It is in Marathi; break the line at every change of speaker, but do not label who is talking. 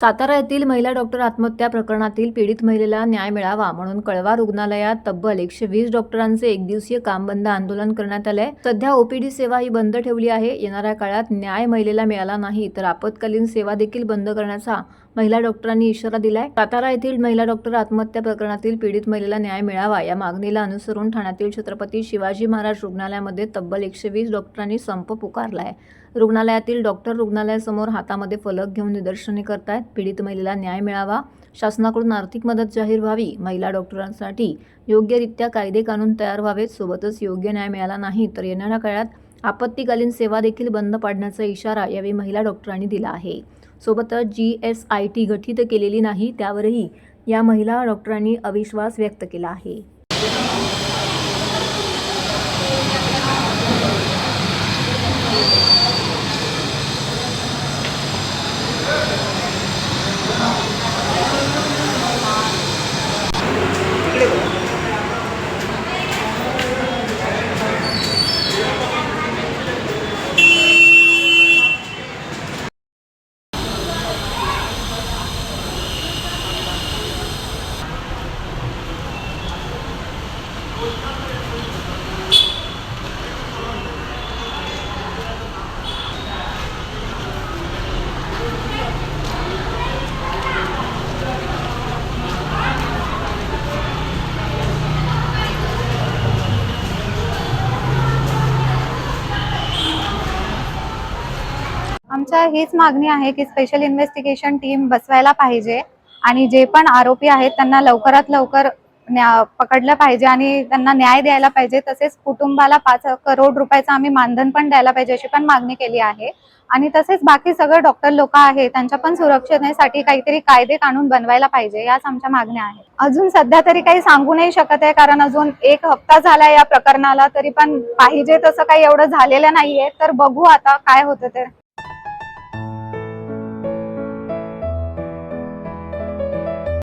सातारा येथील महिला डॉक्टर आत्महत्या प्रकरणातील पीडित महिलेला न्याय मिळावा म्हणून कळवा रुग्णालयात तब्बल एकशे वीस डॉक्टरांचे एक दिवसीय काम बंद आंदोलन करण्यात आलंय. सध्या ओपीडी सेवा ही बंद ठेवली आहे. येणाऱ्या काळात न्याय महिलेला मिळाला नाही तर आपत्कालीन सेवा देखील बंद करण्याचा महिला डॉक्टरांनी इशारा दिलाय. सातारा येथील महिला डॉक्टर आत्महत्या प्रकरणातील पीडित महिलेला न्याय मिळावा या मागणीला अनुसरून ठाण्यातील छत्रपती शिवाजी महाराज रुग्णालयामध्ये तब्बल एकशे वीस डॉक्टरांनी संप पुकारलाय. रुग्णालयातील डॉक्टर रुग्णालयासमोर हातामध्ये फलक घेऊन निदर्शने करतायत. पीडित महिलेला न्याय मिळावा शासनाकडून आर्थिक मदत जाहीर व्हावी महिला डॉक्टरांसाठी योग्यरित्या कायदे कानून तयार व्हावेत सोबतच योग्य न्याय मिळाला नाही तर येणाऱ्या काळात आपत्तीकालीन सेवा देखील बंद पाडण्याचा इशारा यावेळी महिला डॉक्टरांनी दिला आहे. सोबतच जी एस आय टी गठीत केलेली नाही त्यावरही या महिला डॉक्टरांनी अविश्वास व्यक्त केला आहे.
आमच्या हीच मागणी आहे की स्पेशल इन्व्हेस्टिगेशन टीम बसवायला पाहिजे आणि जे पण आरोपी आहेत त्यांना लवकरात लवकर पकडलं पाहिजे आणि त्यांना न्याय द्यायला पाहिजे. तसेच कुटुंबाला पाच करोड रुपयाचं आम्ही मानधन पण द्यायला पाहिजे अशी पण मागणी केली आहे. आणि तसेच बाकी सगळे डॉक्टर लोक आहेत त्यांच्या पण सुरक्षतेसाठी काहीतरी कायदे कानून बनवायला पाहिजे याच आमच्या मागण्या आहेत. अजून सध्या तरी काही सांगू नाही शकत आहे कारण अजून एक हप्ता झाला या प्रकरणाला तरी पण पाहिजे तसं काही एवढं झालेलं नाहीये. तर बघू आता काय होतं ते.